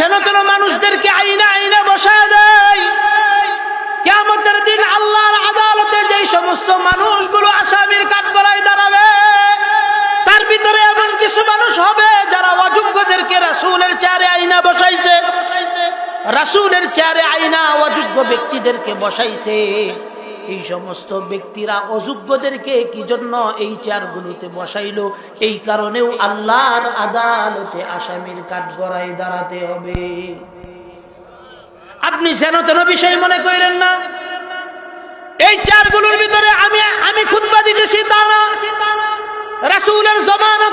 যেন তেন মানুষদেরকে আইনা আইনা বসায় দেয়। কেমতের দিন আল্লাহর আদালতে যেই সমস্ত মানুষগুলো আসামির কাঠ গলায় দাঁড়াবে, তার ভিতরে এমন কিছু মানুষ হবে যারা অযোগ্যদেরকে রাসূলের চেয়ারে আইনা বসাইছে। রাসূলের চেয়ারে আইনা অযোগ্য ব্যক্তিদেরকে বসাইছে। এই সমস্ত ব্যক্তিরা অযোগ্যদেরকে কি জন্য এই চেয়ারগুলোতে বসাইলো? এই কারণেও আল্লাহর আদালতে আসামির কাঠ গড়ায় দাঁড়াতে হবে। আপনি যেন তেন বিষয় মনে করেন না, এই চারগুলোর ভিতরে আমি আমি খুতবা দিতেছি তা না। রাসূলের জমানা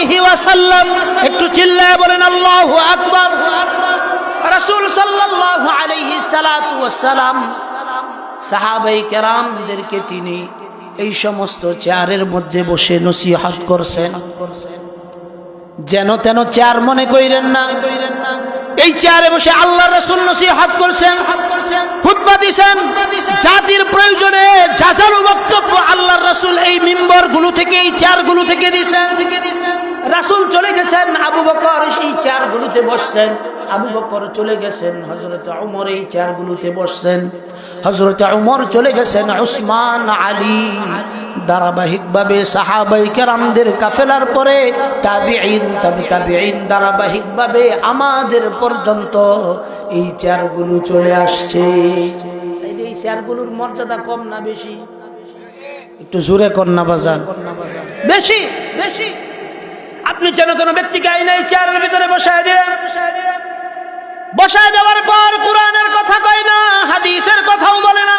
আলাইহি ওয়াসাল্লাম একটু চিল্লায় বলেন, আল্লাহু আকবার। রাসূল সাল্লাল্লাহু আলাইহি সালাতু ওয়াসসালাম সাহাবাই কেরামদেরকে তিনি এই সমস্ত চেয়ারের মধ্যে বসে নসিহত করছেন। যেন তেন চেয়ার মনে কইরেন না। এই চেয়ারে বসে আল্লাহ রসুল নসিহত করছেন। খুতবা দিছেন। জাতির প্রয়োজনে যাচারু বক্তব্য আল্লাহ রসুল এই মিম্বরগুলো থেকে, এই চেয়ারগুলো থেকে দিছেন। রাসুল চলে গেছেন আবু বকর এই চেয়ার গুলোতে বসছেন। আবু বকর চলে গেছেন হজরত উমর এই চেয়ার গুলোতে বসছেন। হজরত উমর চলে গেছেন উসমান আলী ধারাবাহিকভাবে সাহাবাই কেরামদের কাফেলার পরে তাবিঈন তাবি তাবিঈন ধারাবাহিকভাবে আমাদের পর্যন্ত এই চেয়ারগুলো চলে আসছে। এই চেয়ারগুলোর মর্যাদা কম না বেশি? একটু জোরে কন্যা বাজান। বেশি বেশি। আপনি যেন কোনো ব্যক্তিকে আইনে এই চেয়ারের ভিতরে বসায় দিয়ে, বসায় দেওয়ার পর কোরআনের কথা কয় না, হাদিসের কথাও বলে না।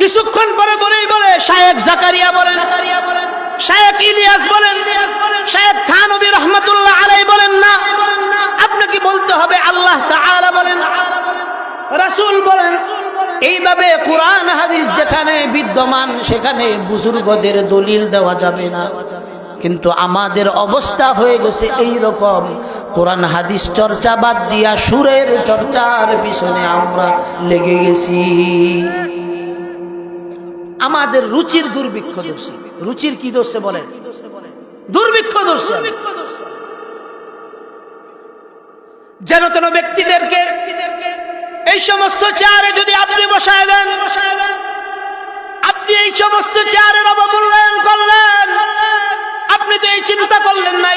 কিছুক্ষণ পরে বলেই বলে শায়েক জাকারিয়া বলেন শায়েক ইলিয়াস বলেন শায়েক থানবী রহমতুল্লাহ আলাই বলেন না। আপনাকে বলতে হবে? আল্লাহ তাআলা বলেন, রাসূল বলেন। এইভাবে কোরআন হাদিস যেখানে বিদ্যমান, সেখানে বুজুর্গদের দলিল দেওয়া যাবে না। কিন্তু আমাদের অবস্থা হয়ে গেছে এই রকম কোরআন হাদিস চর্চা বাদ দিয়া সুরের চর্চার পিছনে আমরা লেগে গেছি। আমাদের রুচির দুর্ভিক্ষ দোষী। রুচির কি দোষে বলেন? দুর্ভিক্ষ দোষে যেন তেন ব্যক্তিদেরকে এই সমস্ত চেয়ারে যদি আপনি বসায় দেন, আপনি এই সমস্ত চেয়ারের অবমূল্যায়ন করলেন আপনি তো এই চিন্তা করলেন না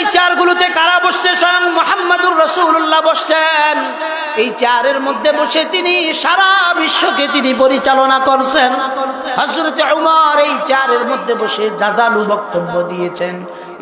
চেয়ারগুলোতে কারা বসছে? স্বয়ং মোহাম্মদুর রসুল্লাহ বসছেন। এই চেয়ারের মধ্যে বসে তিনি সারা বিশ্বকে তিনি পরিচালনা করছেন। হজরতে উমর এই চেয়ারের মধ্যে বসে জাজালু বক্তব্য দিয়েছেন।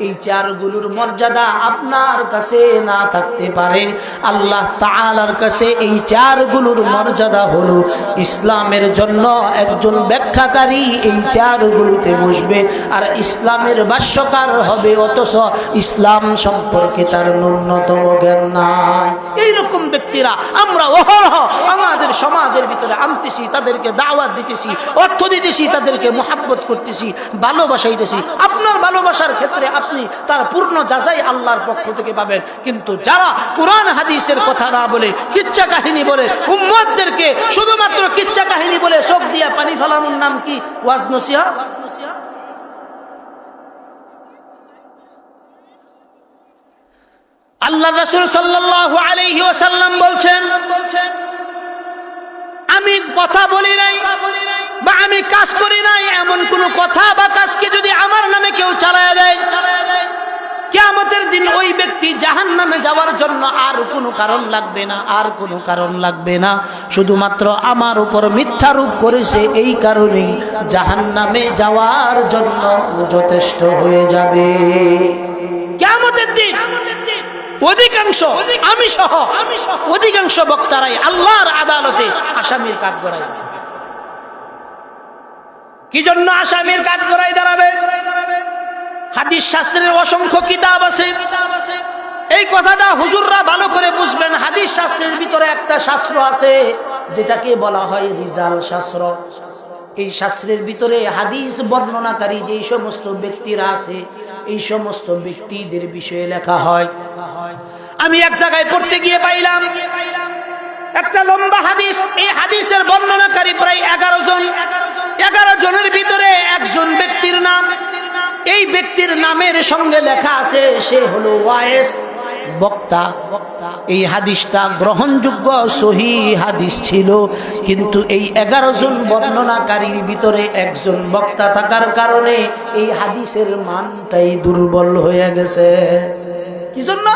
এই চেয়ারগুলোর মর্যাদা আপনার কাছে না থাকতে পারে। আল্লাহ তাআলার কাছে এই চেয়ারগুলোর মর্যাদা হলো ইসলামের জন্য একজন ব্যাখ্যাকারী এই চেয়ারগুলোতে বসবে আর ইসলামের ভাষ্যকার হবে অথচ ইসলাম সম্পর্কে তার ন্যূনতম জ্ঞান নাই। এইরকম ব্যক্তিরা আমরা অহরহ আমাদের সমাজের ভিতরে আনতেছি, তাদেরকে দাওয়াত দিতেছি, অর্থ দিতেছি, তাদেরকে মোহাব্বত করতেছি, ভালোবাসাইতেছি। আপনার ভালোবাসার ক্ষেত্রে আপনি তার পূর্ণ যাচাই আল্লাহর পক্ষ থেকে পাবেন। কিন্তু যারা কোরআন, হাদিসের কথা না বলে কিচ্ছা কাহিনী বলে, উম্মতদেরকে শুধুমাত্র কিচ্ছা কাহিনী বলে চোখ দিয়া পানি ফেলানোর নাম কি? ওয়াজ নসিয়া আল্লাহ রসুল সাল্লাল্লাহু আলাইহি ওয়াসাল্লাম বলছেন আমি কথা বলি নাই বা আমি কাজ করি নাই, এমন কোন কথা বা কাজকে যদি আমার নামে কেউ চালায় দেয়, কেয়ামতের দিন ওই ব্যক্তি জাহান নামে যাওয়ার জন্য আর কোনো কারণ লাগবে না, আর কোনো কারণ লাগবে না। শুধুমাত্র আমার উপর মিথ্যা রূপ করেছে এই কারণেই জাহান নামে যাওয়ার জন্য যথেষ্ট হয়ে যাবে। কেয়ামতের দিন অধিকাংশ আমি সহ আমি সহ। অধিকাংশ বক্তারাই আল্লাহর আদালতে আসামির কাঠ গড়াই কি জন্য আসামির কাঠ গড়াই দাঁড়াবে? হাদিস শাস্ত্রের অসংখ্য কিতাব আছে। এই কথাটা হুজুররা ভালো করে বুঝবেন। হাদিস শাস্ত্রের ভিতরে একটা শাস্ত্র আছে যেটাকে বলা হয় রিজাল শাস্ত্র। এই শাস্ত্রের ভিতরে হাদিস বর্ণনাকারী যেই সমস্ত ব্যক্তিরা আছে এই সমস্ত ব্যক্তিদের বিষয়ে লেখা হয়। আমি এক জায়গায় পড়তে গিয়ে পাইলাম, একটা লম্বা হাদিস। এই হাদিসের বর্ণনাকারী প্রায় এগারো জন। এগারো জনের ভিতরে একজন ব্যক্তির নাম। এই ব্যক্তির নামের সঙ্গে লেখা আছে, সে হলো ওয়াইস বক্তা, এই হাদিসটা গ্রহণযোগ্য, সহি হাদিস ছিল। কিন্তু এই এগারো জন বর্ণনাকারীর ভিতরে একজন বক্তা থাকার কারণে এই হাদিসের মানটাই দুর্বল হয়ে গেছে। কি জন্য?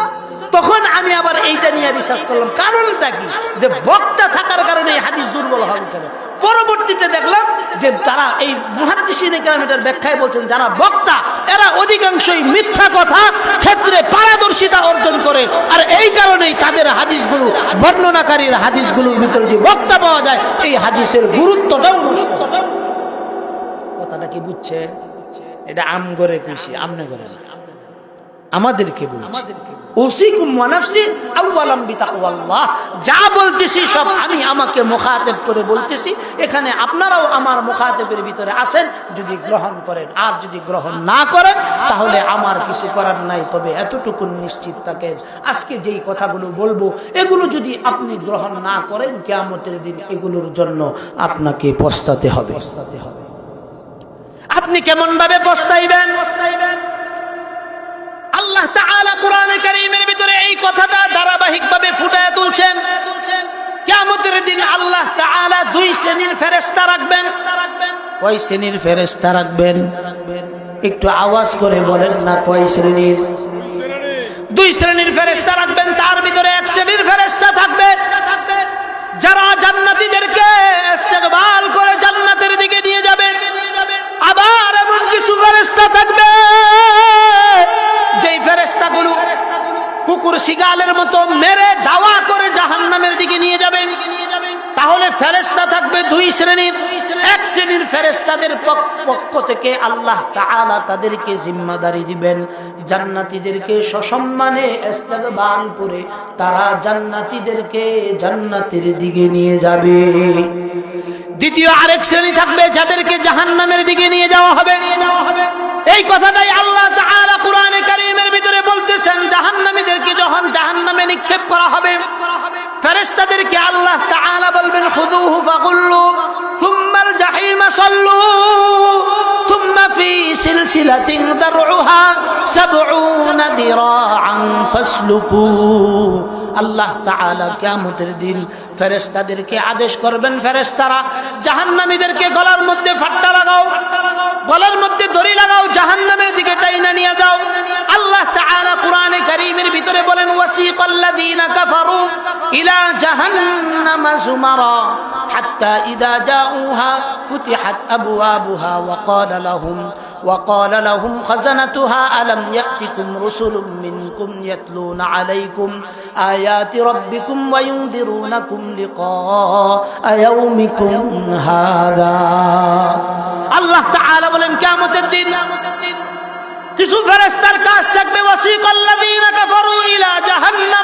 তখন আমি আবার এইটা নিয়ে রিসার্চ করলাম। কারণটা কি? যে বক্তা থাকার কারণে এই হাদিস দুর্বল হবে কেন? পরবর্তীতে দেখলাম যে তারা এই মুহাদ্দিসিন এটার ব্যাখ্যায় বলছেন, যারা বক্তা, এরা অধিকাংশই মিথ্যা কথা ক্ষেত্রে পারদর্শিতা অর্জন করে। আর এই কারণেই তাদের হাদিসগুলো, বর্ণনাকারীর হাদিসগুলোর ভিতরে যে বক্তা পাওয়া যায়, এই হাদিসের গুরুত্বটাও কথাটা কি বুঝছে? এটা আম করে খুশি আমনে করে না? আমাদেরকে বলছি। ওসিকুম ওয়া নাফসি আউয়ালাম বিতাকওয়াল্লাহ যা বলতেছি সব আমি আমাকে মুখাতেব করে বলতেছি। এখানে আপনারাও আমার মুখাতেবের ভিতরে আসেন যদি গ্রহণ করেন। আর যদি গ্রহণ না করেন তাহলে আমার কিছু করার নাই তবে এতটুকু নিশ্চিত থাকেন। আজকে যেই কথাগুলো বলব এগুলো যদি আপনি গ্রহণ না করেন কেয়ামতের দিন এগুলোর জন্য আপনাকে পস্তাতে হবে। পস্তাতে হবে। আপনি কেমন ভাবে পস্তাইবেন? পস্তাইবেন। আল্লাহ তাআলা কোরআনে কারীমের ভিতরে এই কথাটা ধারাবাহিকভাবে ফুটায় তুলছেন। কিয়ামতের দিন আল্লাহ তাআলা দুই শ্রেণির ফেরেশতা রাখবেন। কয় শ্রেণির ফেরেশতা রাখবেন? একটু আওয়াজ করে বলেন না কয় শ্রেণির? দুই শ্রেণির ফেরেশতা রাখবেন, তার ভিতরে এক শ্রেণির ফেরেশতা থাকবে। যারা জান্নাতীদেরকে ইস্তেকবাল করে জান্নাতের দিকে নিয়ে যাবে, আবার এমন কিছু ফেরেশতা থাকবে। যেই ফেরেশতাগুলো কুকুর শিগালের মতো মেরে দাওয়া করে জাহান নামের দিকে নিয়ে যাবে। তাহলে ফেরেস্তা থাকবে দুই শ্রেণির। এক শ্রেণির ফেরেশতাদের পক্ষ থেকে আল্লাহ তাআলা তাদেরকে জিম্মাদারি দিবেন। জান্নাতীদেরকে সসম্মানে ইস্তেকবাল করে তারা জান্নাতীদেরকে জান্নাতের দিকে নিয়ে যাবে। দ্বিতীয় আরেক শ্রেণি থাকবে যাদেরকে জাহান্নামের দিকে নিয়ে যাওয়া হবে নিয়ে যাওয়া হবে। এই কথাটাই আল্লাহ কোরআনে কারীমের ভিতরে বলতেছেন, জাহান্নামীদেরকে যখন জাহান্নামে নিক্ষেপ করা হবে, ফেরেশতাদেরকে আল্লাহ বলবেন সুম্মাল জাহিমা সাল্লু, থুম্মা ফি সিলসিলাতিন যারউহা 70 দিরাআন ফাসলুকু। আল্লাহ তাআলা কিয়ামতের দিন ফেরেশতাদেরকে আদেশ করবেন ফেরেশতারা, জাহান্নামীদেরকে গলার মধ্যে ফাট্টা লাগাও, গলার মধ্যে দড়ি লাগাও, জাহান্নামের দিকে টাইনা নিয়ে যাও। আল্লাহ তাআলা কোরআনে কারীমের ভিতরে বলেন, ওয়াসিকাল্লাযীনা কাফারু ইলা জাহান্নামা যুমারা হাত্তা ইদা জাউহা ফুতিহাত আবওয়াবুহা ওয়া ক্বালা লাহুম وقال لهم خزنتها ألم يأتكم رسل منكم يتلون عليكم آيات ربكم وينذرونكم لقاء يومكم هذا الله تعالى বলেন কিয়ামতের দিন কিছু ফেরেশতার কাজ থাকবে ওয়াসিকাল্লাযীনা কাফারু ইলা জাহান্নামা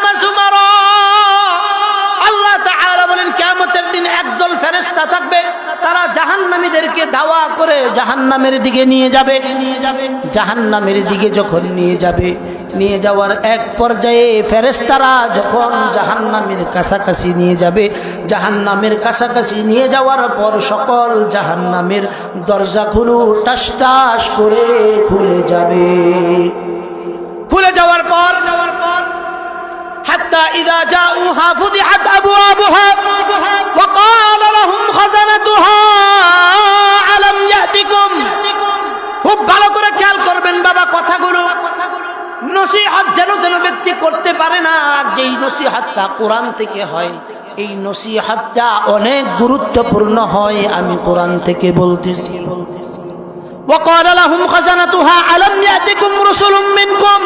জাহান্নামের দিকে নিয়ে যাবে। জাহান্নামের দিকে যখন নিয়ে যাবে, নিয়ে যাওয়ার এক পর্যায়ে ফেরেস্তারা যখন জাহান্নামের কাছাকাছি নিয়ে যাবে, জাহান্নামের কাছাকাছি নিয়ে যাওয়ার পর সকল জাহান্নামের দরজাগুলো টাস টাস করে খুলে যাবে। খুলে যাওয়ার পর যাওয়ার حتى إذا جاءوها فتحت أبوابها وقال لهم خزنتها ألم يأتكم খুব ভালো করে খেয়াল করবেন বাবা কথাগুলো নসিহাত যেন যেন ব্যক্তি করতে পারে না আর যেই নসিহাতটা কোরআন থেকে হয় এই নসিহাতটা অনেক গুরুত্বপূর্ণ হয় আমি কোরআন থেকে বলতেছি বলতেছি وقال لهم خزنتها ألم يأتكم رسل منكم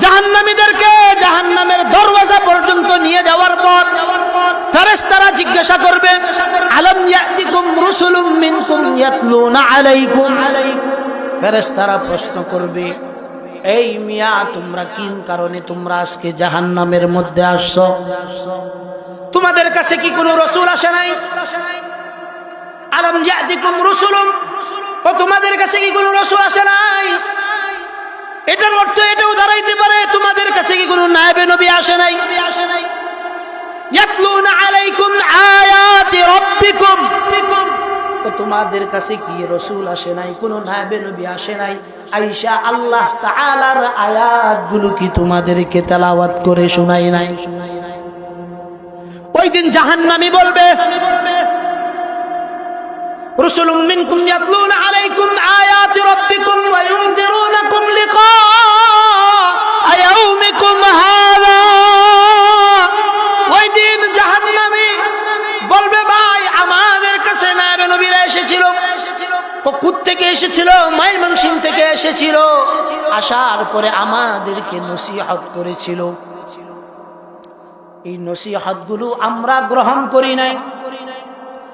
জাহান্নামীদেরকে জাহান্নামের দরওয়াজা পর্যন্ত নিয়ে যাওয়ার পর ফেরেশতারা জিজ্ঞাসা করবে, আলম ইয়াতিকুম রুসুলুম মিনকুম ইয়াতলুনা আলাইকুম? ফেরেশতারা প্রশ্ন করবে, এই মিয়া, তোমরা কিন কারণে তোমরা আজকে জাহান্নামের মধ্যে আসছো? তোমাদের কাছে কি কোনো রসুল আসে নাই? আলম ইয়াতিকুম রুসুলুম? ও, তোমাদের কাছে কি কোনো রসুল আসে নাই? এটার অর্থ এটাও দাঁড়াইতে পারে, তোমাদের কাছে কি কোনো নায়েবে নবী আসে নাই? আসে নাই তোমাদের কাছে কি রসুল আসে নাই, কোন নায়বে নবী আসে নাই? আইসা আল্লাহ তাআলার আয়াতগুলো কি তোমাদেরকে তেলাওয়াত করে শোনাই নাই শোনাই নাই? ওই দিন জাহান্নামী বলবে رسل منكم يتلون عليكم آيات ربكم وينذرونكم لقاء يومكم هذا ওই দিন জাহান্নামী বলবে ভাই আমাদের কাছে নায়বে নবীরা এসেছিল পুকুর থেকে এসেছিল মাইমনসিং থেকে এসেছিল আসার পরে আমাদেরকে নসিহত করেছিল এই নসিহতগুলো আমরা গ্রহণ করি নাই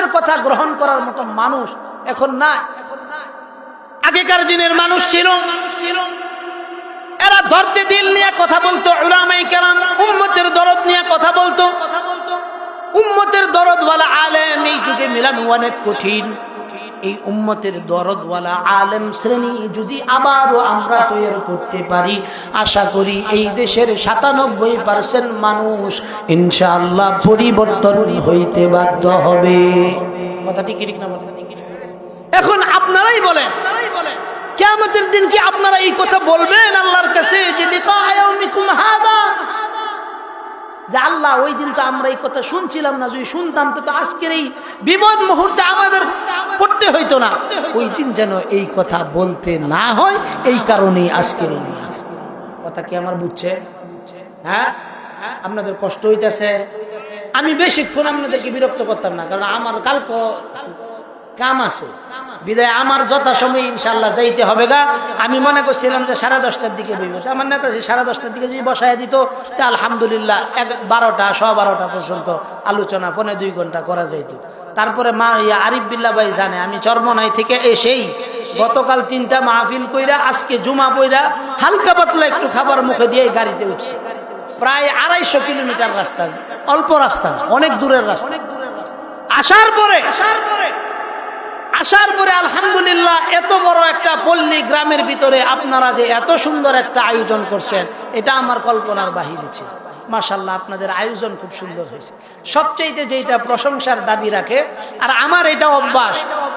আমাদের কথা গ্রহণ করার মতো মানুষ এখন না আগেকার দিনের মানুষ ছিল। মানুষ ছিল এরা ধরতে দিল নিয়ে কথা বলতো উলামাই কেরাম উম্মতের দরদ নিয়ে কথা বলতো। কথা বলতো উম্মতের বলা আলেম এই যুগে মিলানো অনেক কঠিন। এই উম্মতের দরদওয়ালা আলেম শ্রেণি যদি আবারও আমরা তৈরি করতে পারি, আশা করি এই দেশের সাতানব্বই পার্সেন্ট মানুষ ইনশাআল্লাহ পরিবর্তন হইতে বাধ্য হবে। কথাটি কি ঠিক না এখন আপনারাই বলেন কেমতের দিন কি আপনারা এই কথা বলবেন আল্লাহর কাছে যে লিখা যে আল্লাহ ওই দিন তো আমরা এই কথা শুনছিলাম না, যদি শুনতাম তো তো আজকের এই বিপদ মুহূর্তে আমাদের পড়তে হইতো না। ওই দিন যেন এই কথা বলতে না হয়, এই কারণেই আজকের এই। কথা কি আমার বুঝছে? হ্যাঁ? আপনাদের কষ্ট হইতেছে। আমি বেশিক্ষণ আপনাদেরকে বিরক্ত করতাম না, কারণ আমার কালকে কাম আছে। বিদায় আমার যথাসময় ইনশাল্লাহ যাইতে হবে গা। আমি মনে করছিলাম যে সাড়ে দশটার দিকে বইব আমার নেতা সাড়ে দশটার দিকে যদি বসায় দিত, তা আলহামদুলিল্লাহ এক বারোটা স বারোটা পর্যন্ত আলোচনা পনে দুই ঘণ্টা করা যাইত। তারপরে মা ইয়া আরিফ বিল্লা ভাই জানে, আমি চর্মনাই থেকে এসেই গতকাল তিনটা মাহফিল কইরা, আজকে জুমা বইরা হালকা পাতলা একটু খাবার মুখে দিয়ে গাড়িতে উঠছি। প্রায় আড়াইশো কিলোমিটার রাস্তা, অল্প রাস্তা অনেক দূরের রাস্তা। আসার পরে আসার পরে আসার পরে আলহামদুলিল্লাহ এত বড় একটা পল্লী গ্রামের ভিতরে আপনারা যে এত সুন্দর একটা আয়োজন করছেন, এটা আমার কল্পনার বাহিরে ছিল। মাশাল্লাহ আপনাদের আয়োজন খুব সুন্দর হয়েছে। সবচাইতে যেটা প্রশংসার দাবি রাখে, আর আমার এটা অভ্যাস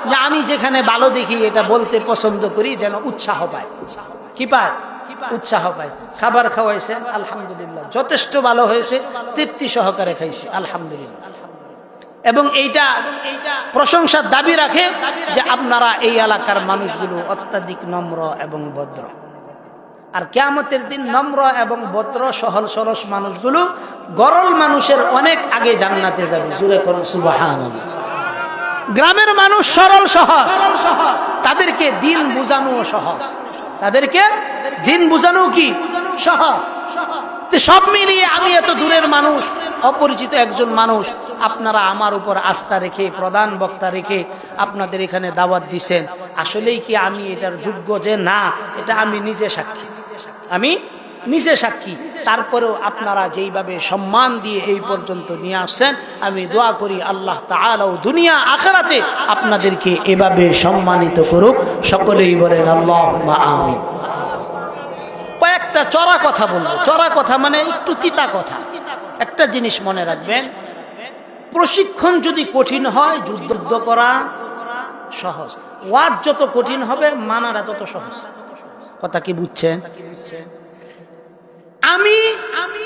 যে আমি যেখানে ভালো দেখি, এটা বলতে পছন্দ করি, যেন উৎসাহ পায়। কি পায়? উৎসাহ পায়। খাবার খাওয়াইছেন, আলহামদুলিল্লাহ, যথেষ্ট ভালো হয়েছে, তৃপ্তি সহকারে খাইছে, আলহামদুলিল্লাহ। এবং এইটা প্রশংসার দাবি রাখে যে আপনারা এই এলাকার মানুষগুলো অত্যাধিক নম্র এবং ভদ্র। আর কেয়ামতের দিন নম্র এবং ভদ্র সহল সরস মানুষগুলো গরল মানুষের অনেক আগে জান্নাতে যাবে। জুড়ে করুন সুবাহান গ্রামের মানুষ সরল সহজ, তাদেরকে দিন বোঝানো সহজ। তাদেরকে দিন বুঝানো কি? সহজ। তো সব মিলিয়ে আমি এত দূরের মানুষ, অপরিচিত একজন মানুষ, আপনারা আমার উপর আস্থা রেখে, প্রধান বক্তা রেখে আপনাদের এখানে দাওয়াত দিছেন। আসলেই কি আমি এটার যোগ্য যে? না, এটা আমি নিজে সাক্ষী। আমি নিজে সাক্ষী। তারপরেও আপনারা যেইভাবে সম্মান দিয়ে এই পর্যন্ত নিয়ে আসছেন, আমি দোয়া করি আল্লাহ তাআলা ও দুনিয়া, আখেরাতে আপনাদেরকে এভাবে সম্মানিত করুক। সকলেই বলেন আল্লাহ আমিন। কয়েকটা চড়া কথা বলব। চড়া কথা মানে একটু তিতা কথা। একটা জিনিস মনে রাখবেন, প্রশিক্ষণ যদি কঠিন হয়, যুদ্ধ করা সহজ। ওয়াজ যত কঠিন হবে, মানারা তত সহজ। কথা কি বুঝছেন? আমি আমি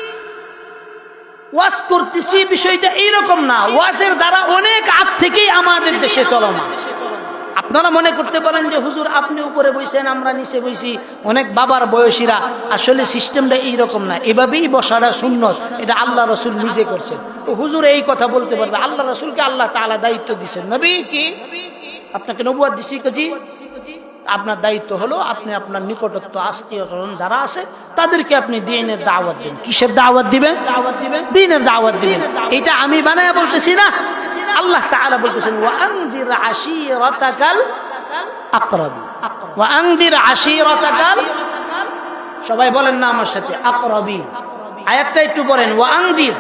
ওয়াজ করতেছি, বিষয়টা এইরকম না। ওয়াজের দ্বারা অনেক আগ থেকেই আমাদের দেশে চলমান। আপনারা মনে করতে পারেন যে, হুজুর, আপনি উপরে বইছেন, আমরা নিচে বইছি। অনেক বাবার বয়সীরা, আসলে সিস্টেমটা এইরকম না। এভাবেই বসাটা সুন্নত। এটা আল্লাহ রসুল নিজে করছেন। তো হুজুর এই কথা বলতে পারবে। আল্লাহ রসুলকে আল্লাহ তালা দায়িত্ব দিচ্ছেন নবী কি? আপনাকে নবুয়াদ দিছি কাজি আপনার দায়িত্ব হলো আপনি আপনার নিকটত্ব আত্মীয় যারা আছে, তাদেরকে আপনি দিনের দাওয়াত দিন। কিসের দাওয়াত দিবেন দাওয়াত দিবেন? দিনের দাওয়াত দিবেন। এটা আমি বানায় বলতেছি না। আল্লাহ তাআলা বলতেছেন ওয়া আনজির আশিরাতাকাল আকরাবি। ওয়াংদির আশিরতাকাল সবাই বলেন না আমার সাথে আকরাবি। আয়াতটা একটু বলেন ওয়াংদির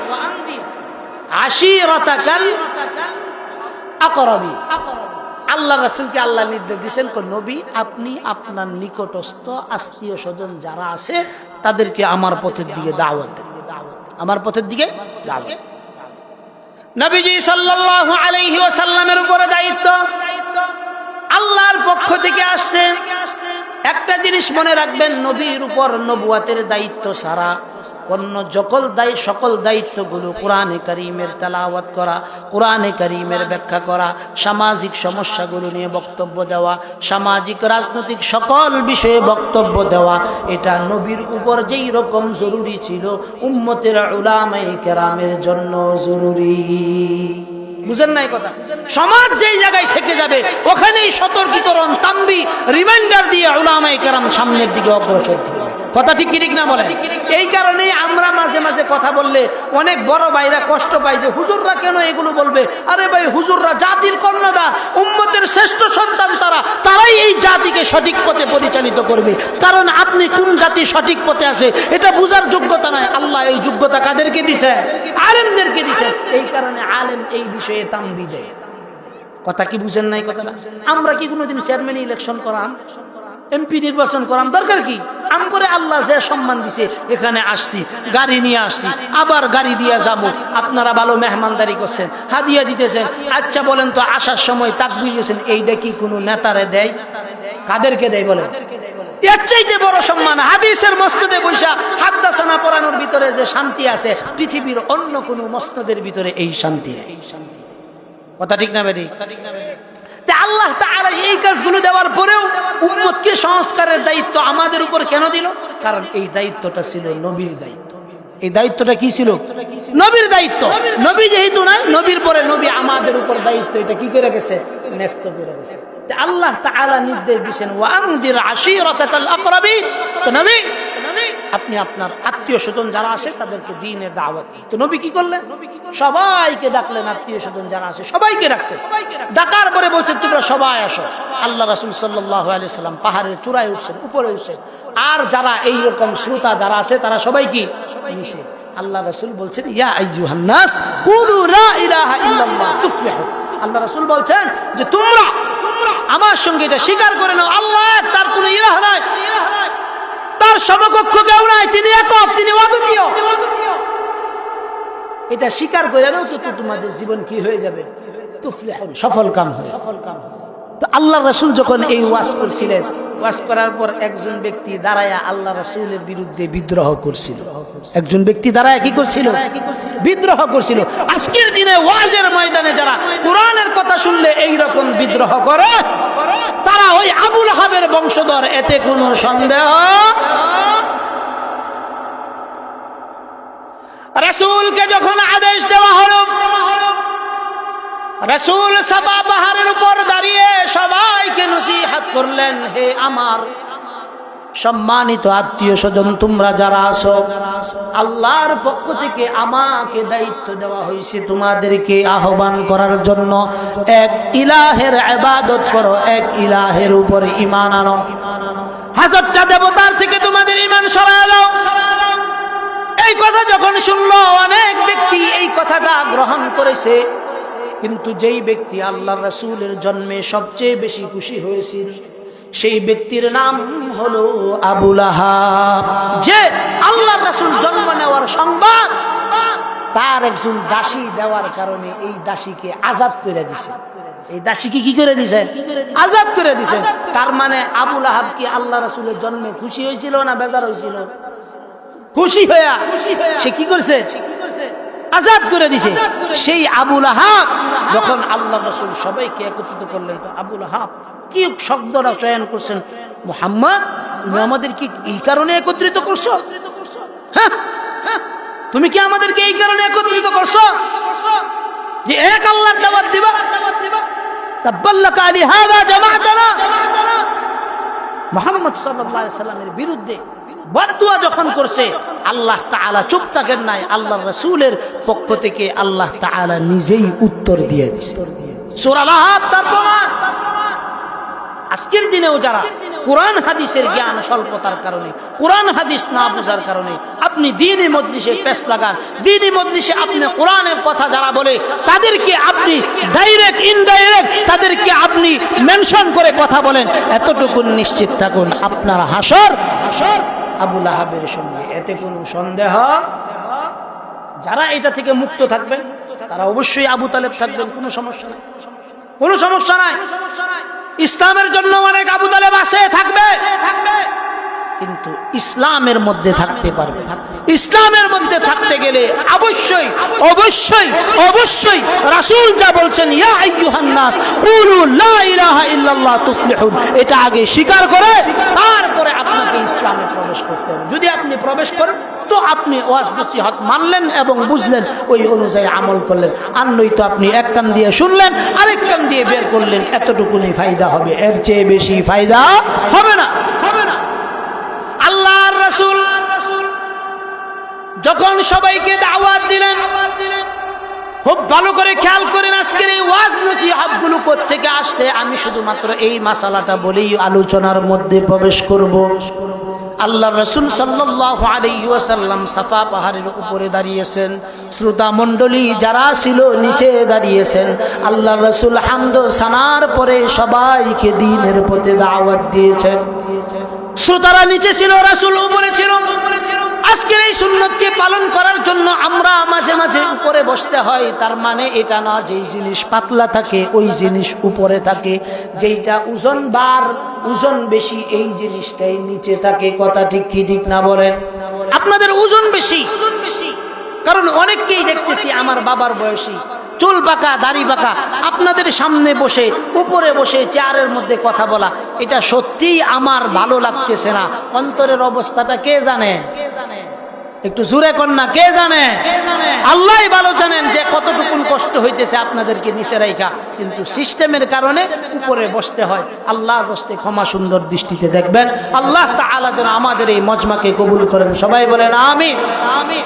আশিরতাকাল আকরাবি। আল্লাহ রাসূলকে আল্লাহ নির্দেশ দিয়েছেন কোন নবী আপনি আপনার নিকটস্থ আত্মীয় স্বজন যারা আছে তাদেরকে আমার পথের দিকে দাওয়াত দেন। আমার পথের দিকে দাওয়াত নবীজি সাল্লাল্লাহু আলাইহি ওয়াসাল্লামের উপরে দায়িত্ব। আল্লাহর পক্ষ থেকে আসছে। একটা জিনিস মনে রাখবেন, নবীর উপর নবুয়াতের দায়িত্ব সারা। অন্য সকল দায়ী সকল দায়িত্বগুলো কোরআনে করিমের তেলাওয়াত করা, কোরআনে করিমের ব্যাখ্যা করা, সামাজিক সমস্যাগুলো নিয়ে বক্তব্য দেওয়া, সামাজিক রাজনৈতিক সকল বিষয়ে বক্তব্য দেওয়া, এটা নবীর উপর যেই রকম জরুরি ছিল, উম্মতের উলামাই কেরামের জন্য জরুরি। বুঝেন নাই কথা? সমাজ যেই জায়গায় থেকে যাবে, ওখানেই সতর্কীকরণ তাম্বি রিমাইন্ডার দিয়ে উলামাই কেরাম সামনের দিকে অগ্রসর করবে কথা ঠিক কি ঠিক না বলে? এই কারণেই আমরা মাঝে মাঝে কথা বললে অনেক বড় ভাইরা কষ্ট পায় যে, হুজুররা কেন এগুলো বলবে? আরে ভাই, হুজুররা জাতির কর্ণধার, উম্মতের শ্রেষ্ঠ সন্তান তারা। তারাই এই জাতিকে সঠিক পথে পরিচালিত করবে। কারণ আপনি কোন জাতি সঠিক পথে আছে, এটা বুঝার যোগ্যতা নাই। আল্লাহ এই যোগ্যতা কাদেরকে দিছে? আলেমদেরকে দিছে। এই কারণে আলেম এই বিষয়ে তাম্বি দেয় কথা কি বুঝেন নাই কথাটা? আমরা কি কোনোদিন চেয়ারম্যান ইলেকশন করাম? এমপি নির্বাচন করাম দরকার কি? আম করে আল্লাহ যে সম্মান দিছে, এখানে আসছি, গাড়ি নিয়ে আসছি, আবার গাড়ি দিয়ে যাব। আপনারা ভালো মেহমানদারি করছেন, হাদিয়া দিতেছেন। আচ্ছা বলেন তো, আসার সময় তাক বুঝেছেন এইটা কি কোনো নেতারে দেয়? কাদেরকে দেয় বলেন? চাইতে বড় সম্মান, হাদিসের ভিতরে যে শান্তি আছে, পৃথিবীর অন্য কোনো মসনদের ভিতরে এই শান্তি নেই। কথা ঠিক না বেরি আল্লাহ এই কাজগুলো দেওয়ার পরেও উম্মতকে সংস্কারের দায়িত্ব আমাদের উপর কেন দিল? কারণ এই দায়িত্বটা ছিল নবীর দায়িত্ব। এই দায়িত্বটা কি ছিল? নবীর দায়িত্ব। নবী যেহেতু নাই, নবীর পরে নবী আমাদের উপর দায়িত্ব। এটা কি করে গেছে? ন্যস্ত করে গেছে। আল্লাহ তা তাআলা নির্দেশ দিয়েছেন ওয়ানদির আশিরাতাকাল আকরাবিন। তো নবী আপনি আপনার আত্মীয় স্বজন যারা আছে, তাদেরকে দিনের দাওয়াত তো নবী কি করলেন? সবাইকে ডাকলেন, আত্মীয় স্বজন যারা আছে, সবাইকে ডাকছে। ডাকার পরে বলছে, তোমরা সবাই আসো। আল্লাহ রাসুল সাল্লাহ আলি সাল্লাম পাহাড়ের চূড়ায় উঠছেন, উপরে উঠছেন। আর যারা এই রকম শ্রোতা যারা আছে, তারা সবাই কি? নিচে। আল্লাহ রাসুল বলছেন, ইয়া আল্লাহ রাসুল বলছেন যে, তোমরা আমার সঙ্গে এটা স্বীকার করে নাও। আল্লাহ, তার কোনো ইলাহ নাই। তার সমকক্ষ কেউ নাই, তিনি একক, তিনি এটা স্বীকার করে নাও তো তোমাদের জীবন কি হয়ে যাবে। সফল কাম সফল কাম তো আল্লাহ রসুল যখন এই ওয়াজ করছিলেন, ওয়াজ করার পর একজন ব্যক্তি দাঁড়ায়া আল্লাহ রসুলের বিরুদ্ধে বিদ্রোহ করছিল। একজন ব্যক্তি দাঁড়ায় কি করছিল? বিদ্রোহ করছিল। আজকের দিনে ওয়াজের ময়দানে যারা কোরআনের কথা শুনলে এই রকম বিদ্রোহ করে তারা ওই আবুল হাবের বংশধর, এতে কোনো সন্দেহ? রসুলকে যখন আদেশ দেওয়া হলো, রসুল সাবা পাহাড়ের উপর দাঁড়িয়ে সবাইকে নসিহাত করলেন, হে আমার সম্মানিত আত্মীয় স্বজন, তোমরা যারা আছো, আল্লাহর পক্ষ থেকে আমাকে দায়িত্ব দেওয়া হয়েছে তোমাদেরকে আহ্বান করার জন্য। এক ইলাহের আবাদত করো, এক ইলাহের উপর ইমান আনো। হাজারটা দেবতার থেকে তোমাদের ইমান সরালো এই কথা যখন শুনলো, অনেক ব্যক্তি এই কথাটা গ্রহণ করেছে। কিন্তু যেই ব্যক্তি আল্লাহ রসুলের জন্মে সবচেয়ে বেশি খুশি হয়েছিল সেই ব্যক্তির নাম হলো আবুল যে আল্লাহ রসুল জন্ম নেওয়ার সংবাদ তার একজন দাসী দেওয়ার কারণে এই দাসীকে আজাদ করে দিছে। এই দাসীকে কি করে দিছেন আজাদ করে দিছেন তার মানে আবুল আহাব কি আল্লাহ রসুলের জন্মে খুশি হয়েছিল না বেজার হয়েছিল? খুশি হইয়া। সে কি করছে? আজাদ করে দিছে। সেই আবুল আহাব যখন আল্লাহ রসুল সবাইকে একত্রিত করলেন তো আবুল আহাব কি শব্দটা চয়ন করছেন? মোহাম্মদ তুমি আমাদের কি এই কারণে একত্রিত করছ? হ্যাঁ হ্যাঁ, তুমি কি আমাদেরকে এই কারণে একত্রিত করছ? যে এক আল্লাহ দাওয়াত দিবা। তাব্বাল্লাকা আলি হাদা জামাআতানা মোহাম্মদ সাল্লাল্লাহু আলাইহি সাল্লামের বিরুদ্ধে বদুয়া যখন করছে আল্লাহ তাআলা চুপ থাকেন নাই আল্লাহ রসুলের পক্ষ থেকে আল্লাহ তাআলা নিজেই উত্তর দিয়ে প্রমাণ আজকের দিনেও যারা কোরআন হাদিসের জ্ঞান স্বল্পতার কারণে, কোরআন হাদিস না বোঝার কারণে আপনি দিনই মজলিসে পেশ লাগান দিনই মজলিসে আপনি কোরআনের কথা যারা বলে, তাদেরকে আপনি ডাইরেক্ট ইনডাইরেক্ট তাদেরকে আপনি মেনশন করে কথা বলেন, এতটুকু নিশ্চিত থাকুন, আপনার হাসর হাসর। আবুল আহাবের সঙ্গে। এতে কোনো সন্দেহ? যারা এটা থেকে মুক্ত থাকবেন তারা অবশ্যই আবু তালেব থাকবেন, কোনো সমস্যা নাই। কোনো সমস্যা নাই। ইসলামের জন্য অনেক আবু তালেব আছে, থাকবে। কিন্তু ইসলামের মধ্যে থাকতে পারবে। ইসলামের মধ্যে থাকতে গেলে অবশ্যই অবশ্যই অবশ্যই রাসূল যা বলছেন, ইয়া আইয়ুহান নাস, কুলু লা ইলাহা ইল্লাল্লাহ তুফলিহুন। এটা আগে স্বীকার করে, তারপরে আপনাকে ইসলামে প্রবেশ করতে হবে। যদি আপনি প্রবেশ করেন, তো আপনি ওয়াজ নসিহত মানলেন এবং বুঝলেন, ওই অনুযায়ী আমল করলেন। আর নয়তো আপনি এক কান দিয়ে শুনলেন, আরেক কান দিয়ে বের করলেন। এতটুকুনি ফায়দা হবে। এর চেয়ে বেশি ফায়দা হবে না। রাসূল, যখন সবাইকে দাওয়াত দিলেন, খুব ভালো করে খেয়াল করেন আজকের এই ওয়াজ নসিহতগুলো থেকে আসছে। আমি শুধুমাত্র এই মাসালাটা বলেই আলোচনার মধ্যে প্রবেশ করব। আল্লাহ রসুল আলাইসাল্লাম সাফা পাহাড়ের উপরে দাঁড়িয়েছেন। শ্রোতা মণ্ডলী যারা ছিল নিচে দাঁড়িয়েছেন আল্লাহ রসুল হামদ সানার পরে সবাইকে দিনের পথে দাওয়াত দিয়েছেন। শ্রোতারা নিচে ছিল রাসুল উপরে ছিল। আজকের এই সুন্নতকে পালন করার জন্য আমরা মাঝে মাঝে উপরে বসতে হয়। তার মানে এটা না যেই জিনিস পাতলা থাকে, ওই জিনিস উপরে থাকে। যেইটা ওজন বার, ওজন বেশি, এই জিনিসটাই নিচে থাকে। কথা ঠিক কি ঠিক না বলেন? আপনাদের ওজন বেশি ওজন বেশি। কারণ অনেককেই দেখতেছি আমার বাবার বয়সী। চুল পাকা, দাড়ি পাকা, আপনাদের সামনে বসে, উপরে বসে, চেয়ারের মধ্যে কথা বলা, এটা সত্যিই আমার ভালো লাগতেছে না। অন্তরের অবস্থাটা কে জানে? একটু জুড়ে না, কে জানে? আল্লাহ ভালো জানেন যে কতটুকুন কষ্ট হইতেছে আপনাদেরকে নিচে রাইখা, কিন্তু সিস্টেমের কারণে উপরে বসতে হয়। আল্লাহর বসতে ক্ষমা সুন্দর দৃষ্টিতে দেখবেন। আল্লাহ তাআলা যেন আমাদের এই মজমাকে কবুল করেন। সবাই বলেন আমি আমিন।